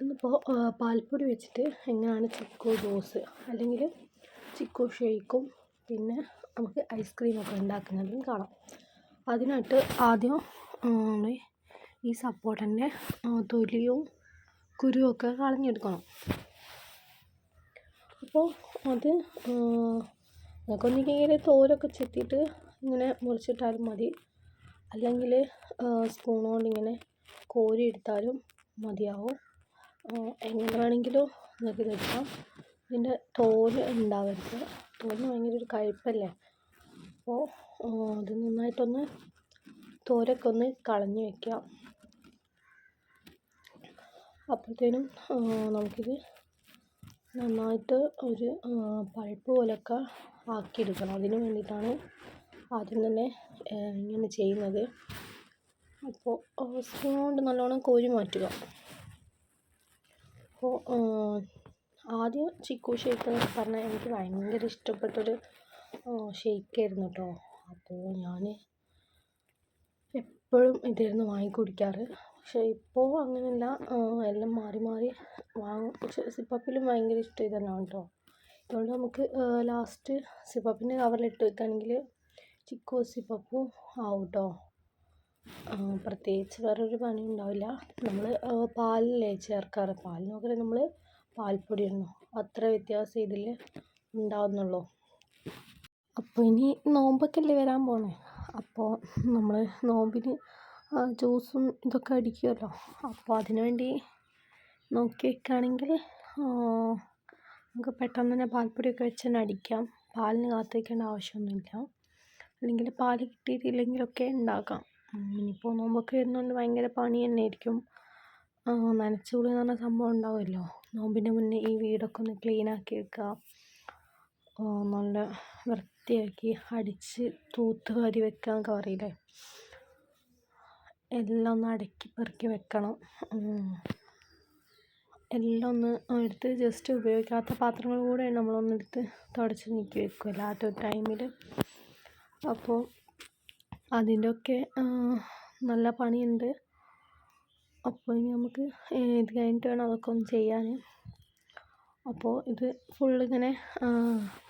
ഇന്നിപ്പോൾ പാൽപ്പൊടി വെച്ചിട്ട് എങ്ങനെയാണ് ചിക്കോ ജ്യൂസ് അല്ലെങ്കിൽ ചിക്കോ ഷേക്കും പിന്നെ നമുക്ക് ഐസ്ക്രീമൊക്കെ ഉണ്ടാക്കുന്നതും കാണാം. അതിനായിട്ട് ആദ്യം നമ്മൾ ഈ സപ്പോർട്ടന്റെ തൊലിയും കുരുവൊക്കെ കളഞ്ഞെടുക്കണം. അപ്പോൾ അത് നിങ്ങൾക്കൊന്നുകിൽ തോലൊക്കെ ചെത്തിയിട്ട് ഇങ്ങനെ മുറിച്ചിട്ടാലും മതി. അല്ലെങ്കിൽ സ്പൂൺ കൊണ്ട് ഇങ്ങനെ കോരി എടുത്താലും മതിയാവും. എങ്ങനെ വേണമെങ്കിലും നിങ്ങൾക്ക് ഇത് എടുക്കാം. ഇതിന്റെ തോൽ ഉണ്ടാവരുത്. തോലിന് ഭയങ്കര ഒരു കയ്പ്പല്ലേ? അപ്പോൾ അത് നന്നായിട്ടൊന്ന് തോലൊക്കെ ഒന്ന് കളഞ്ഞ് വയ്ക്കാം അപ്പോഴത്തേനും നമുക്കിത് നന്നായിട്ട് ഒരു പഴുപ്പ് പോലൊക്കെ ആക്കിയെടുക്കണം. അതിന് വേണ്ടിയിട്ടാണ് ആദ്യം തന്നെ ഇങ്ങനെ ചെയ്യുന്നത്. അപ്പോൾ സ്പൂൺ കൊണ്ട് നല്ലോണം കോരി മാറ്റുക. അപ്പോൾ ആദ്യം ചിക്കു ഷേക്ക് എന്ന് പറഞ്ഞാൽ എനിക്ക് ഭയങ്കര ഇഷ്ടപ്പെട്ടൊരു ഷേക്കായിരുന്നു കേട്ടോ. അപ്പോൾ ഞാൻ എപ്പോഴും ഇതായിരുന്നു വാങ്ങി കുടിക്കാറ്. പക്ഷേ ഇപ്പോൾ അങ്ങനെയല്ല എല്ലാം മാറി മാറി വാങ്ങും പക്ഷേ സിപ്പപ്പിലും ഭയങ്കര ഇഷ്ടം ഇതെല്ലാം കേട്ടോ. അതുകൊണ്ട് നമുക്ക് ലാസ്റ്റ് സിപ്പപ്പിന്റെ കവറിലിട്ട് വെക്കുകയാണെങ്കിൽ ചിക്കു സിപ്പപ്പും ആവും കേട്ടോ. പ്രത്യേകിച്ച് വേറൊരു പണി ഉണ്ടാവില്ല നമ്മൾ പാലല്ലേ ചേർക്കാറ്? പാലിന് പകരം നമ്മൾ പാൽപ്പൊടി ഇടണം അത്ര വ്യത്യാസം ഇതിൽ ഉണ്ടാവുന്നുള്ളൂ. അപ്പോൾ ഇനി നോമ്പൊക്കെ അല്ലേ വരാൻ പോകുന്നത് അപ്പോൾ നമ്മൾ നോമ്പിന് ജ്യൂസും ഇതൊക്കെ അടിക്കുമല്ലോ അപ്പോൾ അതിന് വേണ്ടി നോക്കി വെക്കുകയാണെങ്കിൽ നമുക്ക് പെട്ടെന്ന് തന്നെ പാൽപ്പൊടിയൊക്കെ വെച്ച് തന്നെ അടിക്കാം. പാലിന് കാത്തു വയ്ക്കേണ്ട ആവശ്യമൊന്നുമില്ല. അല്ലെങ്കിൽ പാൽ കിട്ടിയിട്ടില്ലെങ്കിലൊക്കെ ഉണ്ടാക്കാം. ഇനിയിപ്പോൾ നോമ്പൊക്കെ വരുന്നതുകൊണ്ട് ഭയങ്കര പണി തന്നെ ആയിരിക്കും നനച്ച് നനച്ചുകുളി എന്ന് പറഞ്ഞ സംഭവം ഉണ്ടാവുമല്ലോ? നോമ്പിന്റെ മുന്നേ ഈ വീടൊക്കെ ഒന്ന് ക്ലീൻ ആക്കി വെക്കുക നല്ല വൃത്തിയാക്കി അടിച്ച് തൂത്ത് വാരി വെക്കുക എന്നൊക്കെ പറയില്ലേ? എല്ലാം ഒന്ന് അടുക്കി പെറുക്കി വെക്കണം. എല്ലാം ഒന്ന് എടുത്ത് ജസ്റ്റ് ഉപയോഗിക്കാത്ത പാത്രങ്ങൾ കൂടെ നമ്മളൊന്നെടുത്ത് തുടച്ച് നീക്കി വെക്കും അല്ലാത്ത ടൈമിൽ അപ്പോൾ അതിന്റെ ഒക്കെ നല്ല പണിയുണ്ട്. അപ്പോൾ ഇനി നമുക്ക് ഇത് കഴിഞ്ഞിട്ട് വേണം അതൊക്കെ ഒന്ന് ചെയ്യാൻ അപ്പോൾ ഇത് ഫുള്ളിങ്ങനെ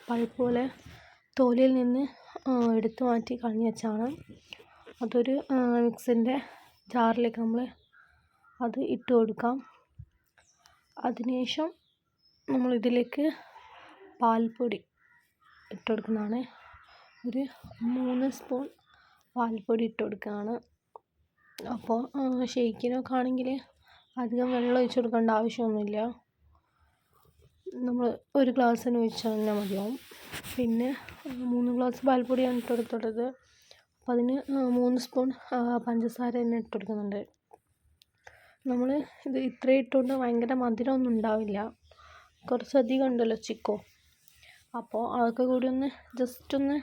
പൾപ്പ് പോലെ തോലിൽ നിന്ന് എടുത്തു മാറ്റി കളഞ്ഞ് വെച്ചാണ്. അതൊരു മിക്സിന്റെ ജാറിലേക്ക് നമ്മൾ അത് ഇട്ട് കൊടുക്കാം. അതിനുശേഷം നമ്മൾ ഇതിലേക്ക് പാൽപ്പൊടി ഇട്ട് കൊടുക്കുന്നതാണ്. ഒരു മൂന്ന് സ്പൂൺ പാൽപ്പൊടി ഇട്ട് കൊടുക്കുകയാണ് അപ്പോൾ ഷെയ്ക്കിനൊക്കെ ആണെങ്കിൽ അധികം വെള്ളം ഒഴിച്ച് കൊടുക്കേണ്ട ആവശ്യമൊന്നുമില്ല. നമ്മൾ ഒരു ഗ്ലാസ്സിന് ഒഴിച്ചാൽ തന്നെ മതിയാവും. പിന്നെ മൂന്ന് ഗ്ലാസ് പാൽപ്പൊടിയാണ് ഇട്ട് കൊടുത്തിട്ടുള്ളത് അപ്പോൾ അതിന് മൂന്ന് സ്പൂൺ പഞ്ചസാര തന്നെ ഇട്ട് കൊടുക്കുന്നുണ്ട്. നമ്മൾ ഇത് ഇത്രയും ഇട്ടുകൊണ്ട് ഭയങ്കര മധുരമൊന്നും ഉണ്ടാവില്ല. കുറച്ചധികം ഉണ്ടല്ലോ ചിക്കോ. അപ്പോൾ അതൊക്കെ കൂടി ഒന്ന് ജസ്റ്റ് ഒന്ന്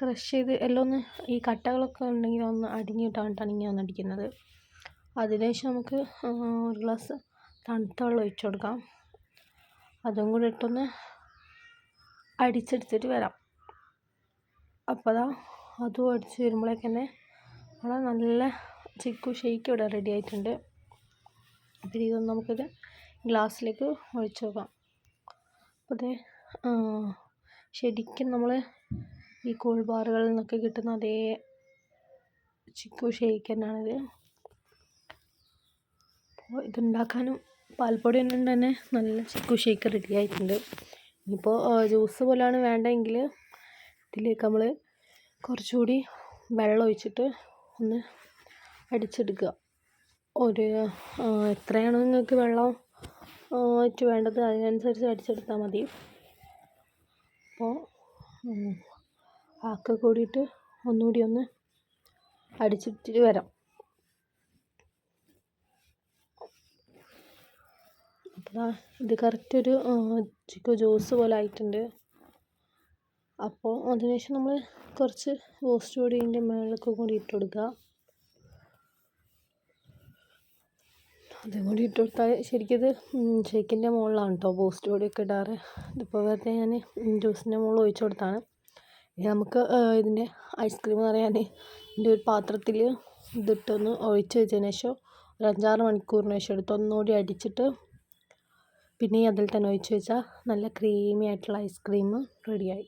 ക്രഷ് ചെയ്ത് എല്ലാം ഒന്ന് ഈ കട്ടകളൊക്കെ ഉണ്ടെങ്കിൽ ഒന്ന് അടിഞ്ഞിട്ടാണ് ഇങ്ങനെ ഒന്ന് അടിക്കുന്നത് അതിനുശേഷം നമുക്ക് ഒരു ഗ്ലാസ് തണുത്ത വെള്ളം ഒഴിച്ചു കൊടുക്കാം. അതും കൂടി ഇട്ടൊന്ന് അടിച്ചെടുത്തിട്ട് വരാം. അപ്പോൾ അതാ അതും അടിച്ച് വരുമ്പോഴേക്ക് തന്നെ അവിടെ നല്ല ചിക്കു ഷെയ്ക്ക് ഇവിടെ റെഡി ആയിട്ടുണ്ട്. അപ്പോൾ ഇതൊന്ന് നമുക്കിത് ഗ്ലാസ്സിലേക്ക് ഒഴിച്ചു നോക്കാം അപ്പോൾ അതെ ശരിക്കും നമ്മൾ ഈ കൂൾ ബാറുകളിൽ നിന്നൊക്കെ കിട്ടുന്ന അതേ ചിക്കു ഷേക്ക് തന്നെയാണിത്. അപ്പോൾ ഇതുണ്ടാക്കാനും പാൽപ്പൊടി കൊണ്ട് തന്നെ നല്ല ചിക്കു ഷേക്ക് റെഡി ആയിട്ടുണ്ട്. ഇനിയിപ്പോൾ ജ്യൂസ് പോലെയാണ് വേണ്ടതെങ്കിൽ ഇതിലേക്ക് നമ്മൾ കുറച്ചുകൂടി വെള്ളം ഒഴിച്ചിട്ട് ഒന്ന് അടിച്ചെടുക്കുക. ഒരു എത്രയാണ് നിങ്ങൾക്ക് വെള്ളം ആയിട്ട് വേണ്ടത് അതിനനുസരിച്ച് അടിച്ചെടുത്താൽ മതി. അപ്പോൾ ഒക്കെ കൂടിയിട്ട് ഒന്നുകൂടി ഒന്ന് അടിച്ചിട്ട് വരാം. അപ്പോൾ ഇത് കറക്റ്റ് ഒരു ചിക്കു ജ്യൂസ് പോലെ ആയിട്ടുണ്ട്. അപ്പോൾ അതിനുശേഷം നമ്മൾ കുറച്ച് റോസ്റ്റ് പൊടി ഇതിന്റെ മുകളിലൊക്കെ കൂടി ഇട്ട് കൊടുക്കുക. അതും കൂടി ഇട്ട് കൊടുത്താൽ ശരിക്കും ഇത് ഷേക്കിന്റെ മുകളിലാണ് കേട്ടോ ബൂസ്റ്റ് പൊടിയൊക്കെ ഇടാറ്. ഇതിപ്പോൾ വെറുതെ ഞാൻ ജ്യൂസിന്റെ മുകളിൽ ഒഴിച്ച് കൊടുത്താണ്. ഇനി നമുക്ക് ഇതിന്റെ ഐസ്ക്രീം പറയാൻ ഇതിന്റെ ഒരു പാത്രത്തിൽ ഇതിട്ടൊന്ന് ഒഴിച്ച് വെച്ചതിന് ശേഷം ഒരു അഞ്ചാറ് മണിക്കൂറിന് ശേഷം എടുത്ത് ഒന്നുകൂടി അടിച്ചിട്ട് പിന്നെ അതിൽ തന്നെ ഒഴിച്ച് വെച്ചാൽ നല്ല ക്രീമി ആയിട്ടുള്ള ഐസ്ക്രീം റെഡിയായി